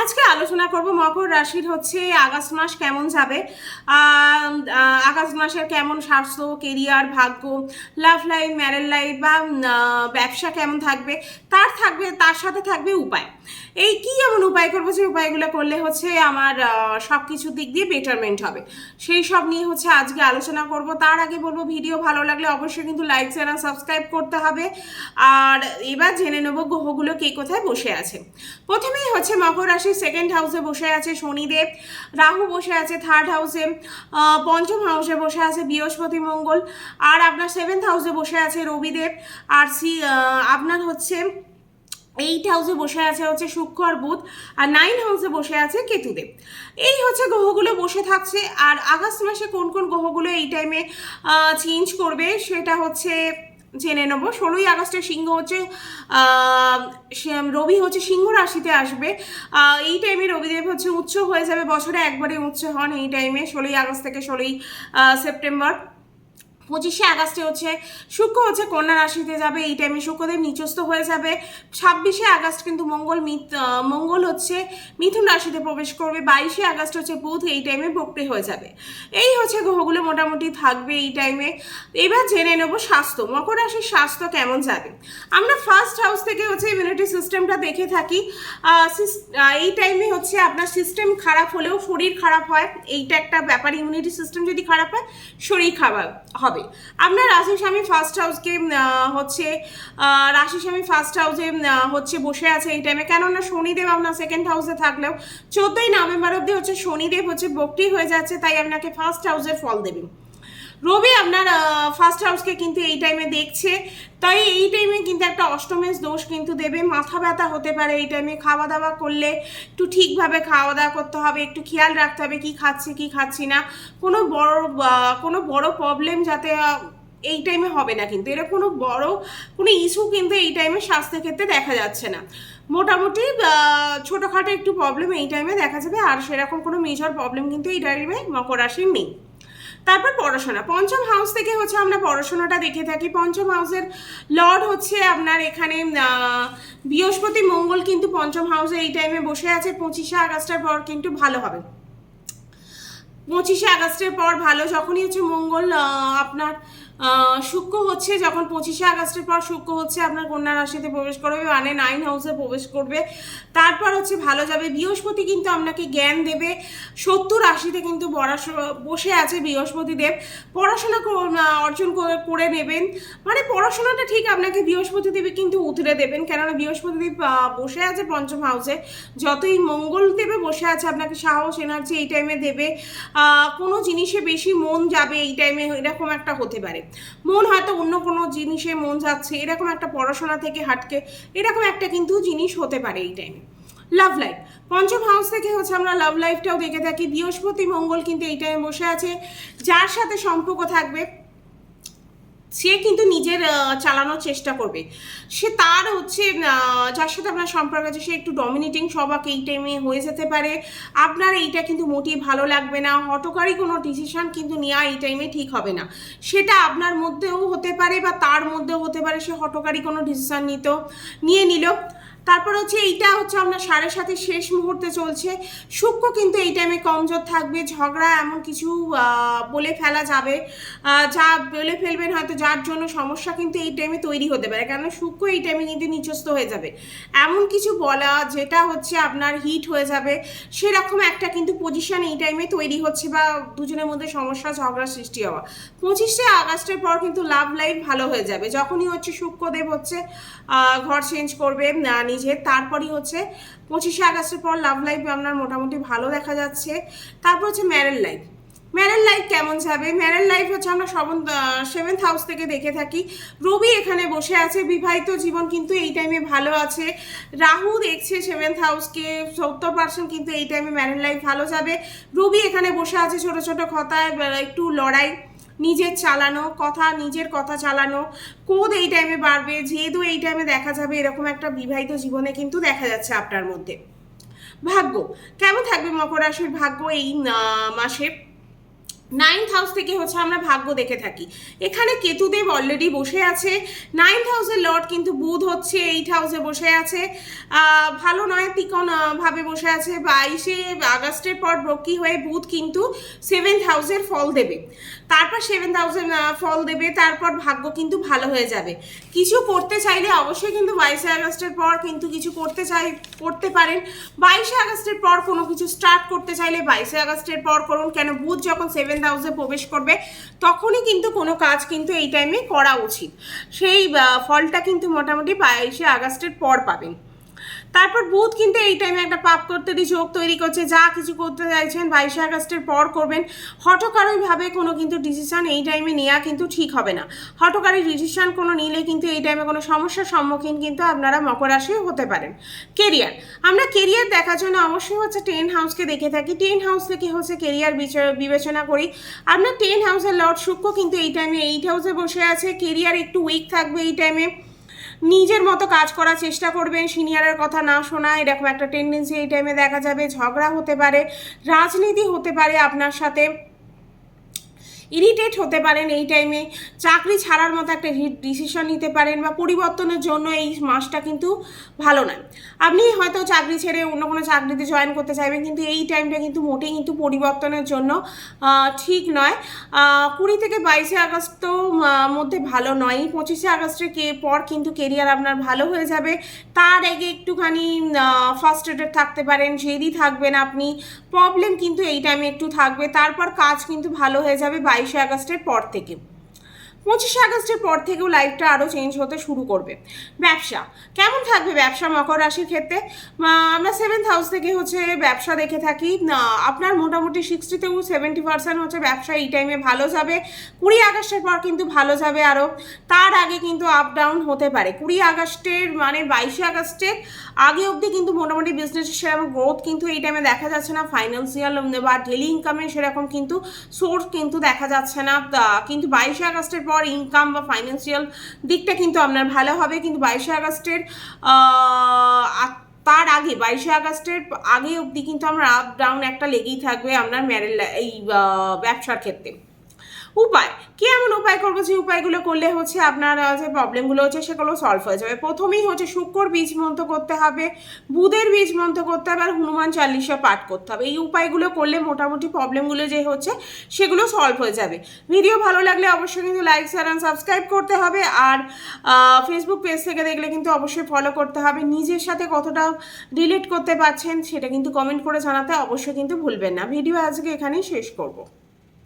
আজকে আলোচনা করব মকর রাশির হচ্ছে আগস্ট মাস কেমন যাবে? আগস্ট মাসের কেমন স্বাস্থ্য কেরিয়ার ভাগ্য লাভ লাইফ ম্যারেজ লাইফ বা ব্যবসা কেমন থাকবে? তার থাকবে, তার সাথে থাকবে উপায়। এই কি এমন উপায় করব যে উপায়গুলো করলে হচ্ছে আমার সব কিছুর দিক দিয়ে বেটারমেন্ট হবে। সেই সব নিয়ে হচ্ছে আজকে আলোচনা করব। তার আগে বলব, ভিডিও ভালো লাগলে অবশ্যই কিন্তু লাইক চ্যানেল সাবস্ক্রাইব করতে হবে। আর এবার জেনে নেব গ্রহগুলো কে কোথায় বসে আছে। প্রথমেই হচ্ছে মকর রাশির সেকেন্ড হাউসে বসে আছে শনিদেব, রাহু বসে আছে থার্ড হাউসে পঞ্চম হাউসে বসে আছে বৃহস্পতি মঙ্গল, আর আপনার সেভেন্থ হাউসে বসে আছে রবিদেব। আর সি আপনার হচ্ছে এইট হাউসে বসে আছে হচ্ছে শুক্র আর বুধ, আর নাইন হাউসে বসে আছে কেতুদেব। এই হচ্ছে গ্রহগুলো বসে থাকছে, আর আগস্ট মাসে কোন কোন গ্রহগুলো এই টাইমে চেঞ্জ করবে সেটা হচ্ছে জেনে নেব। ষোলোই আগস্টে সিংহ হচ্ছে রবি হচ্ছে সিংহ রাশিতে আসবে। এই টাইমে রবিদেব হচ্ছে উচ্চ হয়ে যাবে, বছরে একবারে উচ্চ হন এই টাইমে ষোলোই আগস্ট থেকে ষোলোই সেপ্টেম্বর। পঁচিশে আগস্টে হচ্ছে শুক্র হচ্ছে কন্যা রাশিতে যাবে, এই টাইমে শুক্রদেব নিচস্থ হয়ে যাবে। ছাব্বিশে আগস্ট কিন্তু মঙ্গল মঙ্গল হচ্ছে মিথুন রাশিতে প্রবেশ করবে, বাইশে আগস্ট হচ্ছে বুধ, এই টাইমে বক্রি হয়ে যাবে। এই হচ্ছে গ্রহগুলো মোটামুটি থাকবে এই টাইমে এবার জেনে নেব স্বাস্থ্য, মকর রাশির স্বাস্থ্য কেমন যাবে? আমরা ফার্স্ট হাউস থেকে হচ্ছে ইমিউনিটি সিস্টেমটা দেখে থাকি। এই টাইমে হচ্ছে আপনার সিস্টেম খারাপ হলেও শরীর খারাপ হয়, এইটা একটা ব্যাপার ইমিউনিটি সিস্টেম যদি খারাপ হয়, শরীর খারাপ হবে। আপনার রাশি স্বামী ফার্স্ট হাউসকে হচ্ছে রাশি স্বামী ফার্স্ট হাউসে হচ্ছে বসে আছে এই টাইমে কেননা শনিদেব আপনার সেকেন্ড হাউসে থাকলেও চোদ্দই নভেম্বর অব্দি হচ্ছে শনিদেব হচ্ছে বক্রি হয়ে যাচ্ছে, তাই আপনাকে ফার্স্ট হাউসের ফল দেবেন রবি আপনার ফার্স্ট হাউসকে কিন্তু এই টাইমে দেখছে। তাই এই টাইমে কিন্তু একটা অষ্টমেশ দোষ কিন্তু দেবে। মাথা ব্যথা হতে পারে এই টাইমে খাওয়া দাওয়া করলে একটু ঠিকভাবে খাওয়া দাওয়া করতে হবে, একটু খেয়াল রাখতে হবে কি খাচ্ছি কি খাচ্ছি না। কোনো বড় কোনো বড় প্রবলেম যাতে এই টাইমে হবে না কিন্তু। এর কোনো বড়, কোনো ইস্যু কিন্তু এই টাইমে স্বাস্থ্যের ক্ষেত্রে দেখা যাচ্ছে না। মোটামুটি ছোটোখাটো একটু প্রবলেম এই টাইমে দেখা যাবে। আর সেরকম কোনো মেজর প্রবলেম কিন্তু এই টাইমে মকর রাশির নেই। তারপর পড়াশোনা। পঞ্চম হাউস থেকে হচ্ছে আমরা পড়াশোনাটা দেখে থাকি। পঞ্চম হাউসের লর্ড হচ্ছে আপনার এখানে বৃহস্পতি মঙ্গল কিন্তু পঞ্চম হাউসে এই টাইমে বসে আছে। পঁচিশে আগস্টের পর কিন্তু ভালো হবে। পঁচিশে আগস্টের পর ভালো, যখনই হচ্ছে মঙ্গল আপনার শুক্র হচ্ছে যখন পঁচিশে আগস্টের পর শুক্র হচ্ছে আপনার কন্যা রাশিতে প্রবেশ করবে মানে নাইন হাউসে প্রবেশ করবে। তারপর হচ্ছে ভালো যাবে। বৃহস্পতি কিন্তু আপনাকে জ্ঞান দেবে। সত্তর রাশিতে কিন্তু বসে আছে বৃহস্পতি দেব। পড়াশোনা অর্জন করে নেবেন। মানে পড়াশোনাটা ঠিক আপনাকে বৃহস্পতি দেবে কিন্তু উতরে দেবেন। কেননা বৃহস্পতি দেব বসে আছে পঞ্চম হাউসে যতই মঙ্গল দেবে, বসে আছে আপনাকে সাহস এনার্জি এই টাইমে দেবে। কোনো জিনিসে বেশি মন যাবে এই টাইমে এরকম একটা হতে পারে। মন হয়তো অন্য কোনো জিনিসে মন যাচ্ছে, এরকম একটা পড়াশোনা থেকে হাটকে, এরকম একটা কিন্তু জিনিস হতে পারে এই টাইমে লাভ লাইফ পঞ্চম হাউস থেকে হচ্ছে আমরা লাভ লাইফটাও দেখে থাকি। বৃহস্পতি, মঙ্গল কিন্তু এই টাইমে বসে আছে। যার সাথে সম্পর্ক থাকবে সে কিন্তু নিজের চালানোর চেষ্টা করবে। সে তার হচ্ছে যার সাথে আপনার সম্পর্ক আছে, সে একটু ডমিনেটিং সবাক এই টাইমে হয়ে যেতে পারে। আপনার এইটা কিন্তু মোটেই ভালো লাগবে না। হটকারী কোনো ডিসিশন কিন্তু নেওয়া এই টাইমে ঠিক হবে না। সেটা আপনার মধ্যেও হতে পারে বা তার মধ্যেও হতে পারে। সে হটকারী কোনো ডিসিশন নিত, নিয়ে নিল। তারপর হচ্ছে এইটা হচ্ছে আপনার সাড়ে সাথে শেষ মুহূর্তে চলছে। শুক্র কিন্তু এই টাইমে কমজোর থাকবে, ঝগড়া এমন কিছু বলে ফেলা যাবে যা বলে ফেলবেন হয়তো যার জন্য সমস্যা কিন্তু এই টাইমে তৈরি হতে পারে কেন শুক্র এই টাইমে কিন্তু নিচস্ত হয়ে যাবে। এমন কিছু বলা যেটা হচ্ছে আপনার হিট হয়ে যাবে, সেরকম একটা কিন্তু পজিশন এই টাইমে তৈরি হচ্ছে বা দুজনের মধ্যে সমস্যা, ঝগড়া সৃষ্টি হওয়া। পঁচিশে আগস্টের পর কিন্তু লাভ লাইফ ভালো হয়ে যাবে, যখনই হচ্ছে শুক্রদেব হচ্ছে ঘর চেঞ্জ করবে নিজের তারপরই হচ্ছে পঁচিশে আগস্টের পর লাভ লাইফ আপনার মোটামুটি ভালো দেখা যাচ্ছে। তারপর হচ্ছে ম্যারেল লাইফ ম্যারেল লাইফ কেমন যাবে? ম্যারেল লাইফ হচ্ছে আমরা সবন সেভেন্থ হাউস থেকে দেখে থাকি। রবি এখানে বসে আছে। বিবাহিত জীবন কিন্তু এই টাইমে ভালো আছে। রাহু দেখছে সেভেন্থ হাউসকে সত্তর পার্সেন্ট কিন্তু এই টাইমে ম্যারেল লাইফ ভালো যাবে। রবি এখানে বসে আছে ছোট ছোট কথায় একটু লড়াই। নিজের চালানো, কথা, নিজের কথা চালানো, কোদ এই টাইমে বাড়বে যেহেতু এই টাইমে দেখা যাবে, এরকম একটা বিবাহিত জীবনে কিন্তু দেখা যাচ্ছে আপনার মধ্যে। ভাগ্য, কেমন থাকবে মকর রাশির ভাগ্য এই মাসে? নাইন্থ হাউস থেকে হচ্ছে আমরা ভাগ্য দেখে থাকি। এখানে কেতুদেব অলরেডি বসে আছে। নাইন্থ হাউসের লর্ড কিন্তু বুধ হচ্ছে এইট হাউসে বসে আছে। ভালো নয় আহ, ভাবে বসে আছে। বাইশে আগস্টের পর বক্রি হয়ে বুধ কিন্তু সেভেন্থ হাউসের ফল দেবে। তারপর সেভেন্থ হাউসের ফল দেবে। তারপর ভাগ্য কিন্তু ভালো হয়ে যাবে। কিছু করতে চাইলে অবশ্যই কিন্তু বাইশে আগস্টের পর কিন্তু কিছু করতে চাই করতে পারেন। বাইশে আগস্টের পর কোনো কিছু স্টার্ট করতে চাইলে বাইশে আগস্টের পর করুন। কেন? বুধ যখন সেভেন্থ হাউসে প্রবেশ করবে, তখনই কিন্তু কোনো কাজ কিন্তু এই টাইমে করা উচিত। সেই ফলটা কিন্তু মোটামুটি বাইশে আগস্টের পর পাবেন। তারপর বুধ কিন্তু এই টাইমে একটা পাপ করতে যোগ তৈরি করছে, যা কিছু করতে চাইছেন, বাইশে আগস্টের পর করবেন। হঠকারীভাবে কোনো কিন্তু ডিসিশন এই টাইমে নেওয়া কিন্তু ঠিক হবে না। হঠকারী ডিসিশন কোনো নিলে কিন্তু এই টাইমে কোনো সমস্যার সম্মুখীন কিন্তু আপনারা মকর রাশি হতে পারেন। কেরিয়ার আমরা কেরিয়ার দেখার জন্য অবশ্যই হচ্ছে টেন হাউসকে দেখে থাকি। টেন হাউস থেকে হচ্ছে কেরিয়ার বিবেচনা করি। আপনার টেন হাউসের লর্ড শুক্র কিন্তু এই টাইমে এইট হাউসে বসে আছে। কেরিয়ার একটু উইক থাকবে এই টাইমে নিজের মতো কাজ করার চেষ্টা করবেন, সিনিয়রের কথা না শোনা এরকম একটা টেন্ডেন্সি এই টাইমে দেখা যাবে, ঝগড়া হতে পারে, রাজনীতি হতে পারে আপনার সাথে। ইরিটেট হতে পারেন এই টাইমে চাকরি ছাড়ার মতো একটা ডিসিশন নিতে পারেন বা পরিবর্তনের জন্য এই মাসটা কিন্তু ভালো নয়। আপনি হয়তো চাকরি ছেড়ে অন্য কোনো চাকরিতে জয়েন করতে চাইবেন, কিন্তু এই টাইমটা কিন্তু মোটেই কিন্তু পরিবর্তনের জন্য ঠিক নয়। কুড়ি থেকে বাইশে আগস্ট তো মধ্যে ভালো নয়। পঁচিশে আগস্টের কে, পর কিন্তু কেরিয়ার আপনার ভালো হয়ে যাবে। তার আগে একটুখানি ফার্স্ট্রেটেড থাকতে পারেন, জেদি থাকবেন আপনি। প্রবলেম কিন্তু এই টাইমে একটু থাকবে। তারপর কাজ কিন্তু ভালো হয়ে যাবে। বাইশে আগস্টের পর থেকে। পঁচিশে আগস্টের পর থেকেও লাইফটা আরও চেঞ্জ হতে শুরু করবে। ব্যবসা, কেমন থাকবে ব্যবসা মকর রাশির ক্ষেত্রে? আমরা সেভেন্থ হাউস থেকে হচ্ছে ব্যবসা দেখে থাকি। আপনার মোটামুটি সিক্সটি থেকে সেভেন্টি পার্সেন্ট হচ্ছে ব্যবসা এই টাইমে ভালো যাবে। কুড়ি আগস্টের পর কিন্তু ভালো যাবে আরও তার আগে কিন্তু আপ ডাউন হতে পারে। কুড়ি আগস্টের মানে বাইশে আগস্টের আগে অবধি কিন্তু মোটামুটি বিজনেসের সেরকম গ্রোথ কিন্তু এই টাইমে দেখা যাচ্ছে না। ফাইন্যান্সিয়াল বা ডেলি ইনকামের সেরকম কিন্তু সোর্স কিন্তু দেখা যাচ্ছে না। কিন্তু বাইশে আগস্টের পর ইনকাম বা ফাইন্যান্সিয়াল দিকটা কিন্তু আপনার ভালো হবে। কিন্তু বাইশে আগস্টের তার আগে, বাইশে আগস্টের আগে অবধি কিন্তু আমরা আপ ডাউন একটা লেগেই থাকবে আপনার ম্যারেল এই ব্যবসার ক্ষেত্রে। উপায়? কি এমন উপায় করব যে উপায়গুলো করলে হচ্ছে আপনার যে প্রবলেমগুলো হচ্ছে সেগুলো সলভ হয়ে যাবে? প্রথমেই হচ্ছে শুক্র বীজ মন্ত্র করতে হবে, বুধের বীজ মন্ত্র করতে হবে, আর হনুমান চালিশা পাঠ করতে হবে। এই উপায়গুলো করলে মোটামুটি প্রবলেমগুলো যে হচ্ছে সেগুলো সলভ হয়ে যাবে। ভিডিও ভালো লাগলে অবশ্যই কিন্তু লাইক শেয়ার অ্যান্ড সাবস্ক্রাইব করতে হবে। আর ফেসবুক পেজ থেকে দেখলে কিন্তু অবশ্যই ফলো করতে হবে। নিজের সাথে কতটা রিলেট করতে পারছেন সেটা কিন্তু কমেন্ট করে জানাতে অবশ্যই কিন্তু ভুলবেন না। ভিডিও আজকে এখানেই শেষ করব।